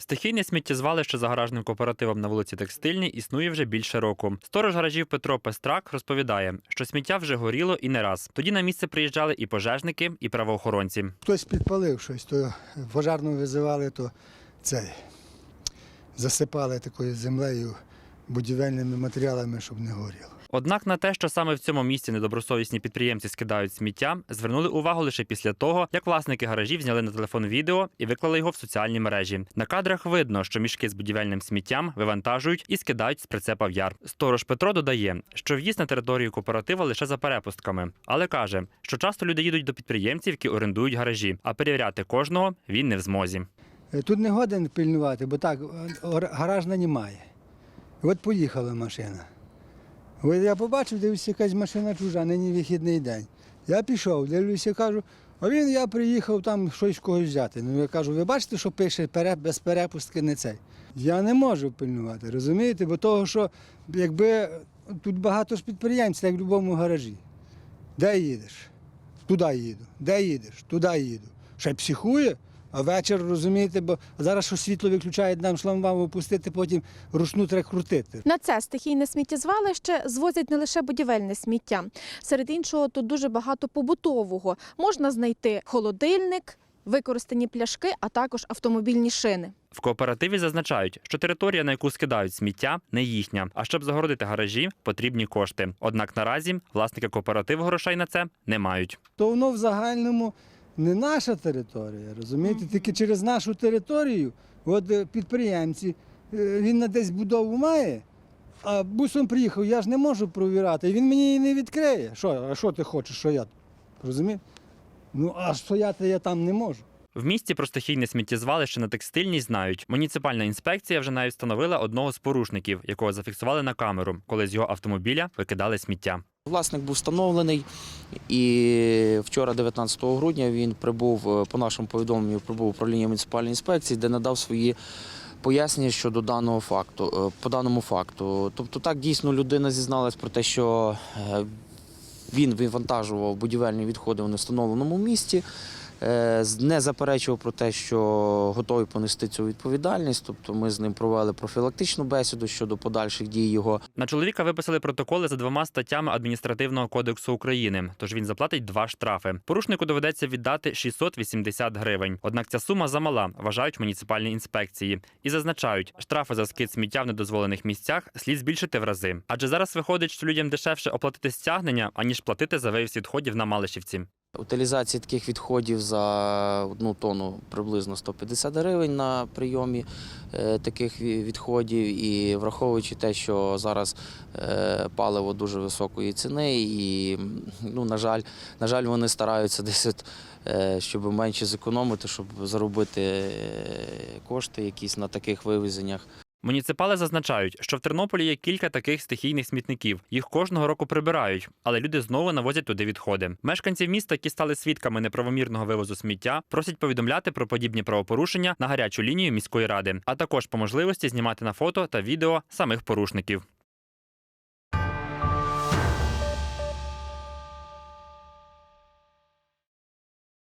Стихійне сміттєзвалище за гаражним кооперативом на вулиці Текстильній існує вже більше року. Сторож гаражів Петро Пестрак розповідає, що сміття вже горіло і не раз. Тоді на місце приїжджали і пожежники, і правоохоронці. Хтось підпалив щось, то пожарну визивали, то цей засипали такою землею, будівельними матеріалами, щоб не горіло. Однак на те, що саме в цьому місці недобросовісні підприємці скидають сміття, звернули увагу лише після того, як власники гаражів зняли на телефон відео і виклали його в соціальні мережі. На кадрах видно, що мішки з будівельним сміттям вивантажують і скидають з прицепа в яр. Сторож Петро додає, що в'їзд на територію кооператива лише за перепустками, але каже, що часто люди їдуть до підприємців, які орендують гаражі, а перевіряти кожного він не в змозі. Е, Тут не годен пильнувати, бо так, гар- гараж нанімає. От поїхала машина. Я побачив, дивлюся, якась машина чужа, нині вихідний день. Я пішов, дивлюся, кажу, а він я приїхав там щось когось взяти. Ну я кажу, ви бачите, що пише без перепустки не цей. Я не можу пильнувати, розумієте? Бо того, що якби тут багато ж підприємців, як в будь-якому гаражі. Де їдеш? Туди їду. Де їдеш? Туди їду. Ще психує, а вечір, розумієте, бо зараз що світло виключають, нам шламбам опустити, потім ручну треба крутити. На це стихійне сміттєзвалище звозять не лише будівельне сміття. Серед іншого тут дуже багато побутового. Можна знайти холодильник, використані пляшки, а також автомобільні шини. В кооперативі зазначають, що територія, на яку скидають сміття, не їхня. А щоб загородити гаражі, потрібні кошти. Однак наразі власники кооперативу грошей на це не мають. То воно в загальному не наша територія, розумієте? Тільки через нашу територію, от е, підприємці, е, він на десь будову має, а бусом приїхав, я ж не можу провірати, і він мені її не відкриє. Що, а що ти хочеш, що я? Розумієте? Ну, а стояти я там не можу. В місті про стихійне сміттєзвалище на текстильній знають. Муніципальна інспекція вже навіть встановила одного з порушників, якого зафіксували на камеру, коли з його автомобіля викидали сміття. Власник був встановлений, і вчора, 19 грудня, він прибув е, по нашому повідомленню, прибув управління муніципальної інспекції, де надав свої пояснення щодо даного факту. е, По даному факту. Тобто, так дійсно людина зізналась про те, що е, він вивантажував будівельні відходи в невстановленому місці. Е, Не заперечував про те, що готовий понести цю відповідальність. Тобто ми з ним провели профілактичну бесіду щодо подальших дій його. На чоловіка виписали протоколи за двома статтями адміністративного кодексу України. Тож він заплатить два штрафи. Порушнику доведеться віддати 680 гривень. Однак ця сума замала, вважають в муніципальній інспекції, і зазначають, штрафи за скид сміття в недозволених місцях слід збільшити в рази. Адже зараз виходить, що людям дешевше оплатити стягнення, аніж платити за вивіз відходів на Малишівці. Утилізація таких відходів за одну тонну приблизно 150 гривень на прийомі е, таких відходів. І враховуючи те, що зараз е, паливо дуже високої ціни, і ну, на жаль, на жаль, вони стараються десь, е, щоб менше зекономити, щоб заробити кошти якісь на таких вивезеннях. Муніципали зазначають, що в Тернополі є кілька таких стихійних смітників. Їх кожного року прибирають, але люди знову навозять туди відходи. Мешканців міста, які стали свідками неправомірного вивозу сміття, просять повідомляти про подібні правопорушення на гарячу лінію міської ради, а також по можливості знімати на фото та відео самих порушників.